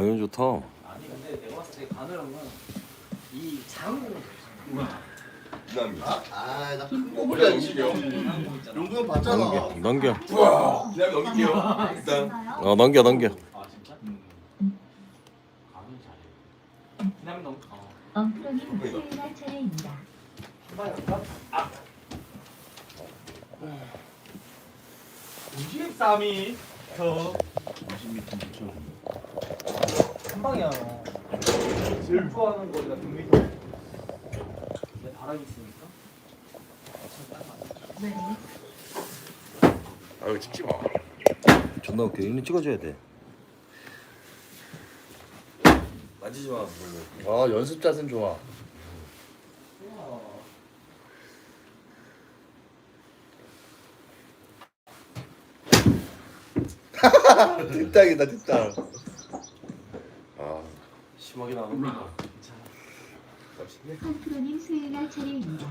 이거 좋다. 아니 근데 내가 봤을 때 가느라면 이 장으로 아나 꼬불이야 이시려 용도는 봤잖아 넘겨. 그냥 넘길게요. 일단 어 넘겨 넘겨. 아 진짜? 가는 잘해 그냥 너무 어. 엉프로님 수요일 날 차례입니다. 한 방에 할까? 아 93이 더 20m 한 방이야 제일 좋아하는 거리가 100m 내 바람이 있으니까 네. 아유 찍지 마. 존나 웃겨. 이는 찍어줘야 돼. 만지지 마. 아 연습 자세는 좋아 뒷땅이다 뒷땅 아 심하게 나는 거. 엉프로님 수요일 날 차례입니다.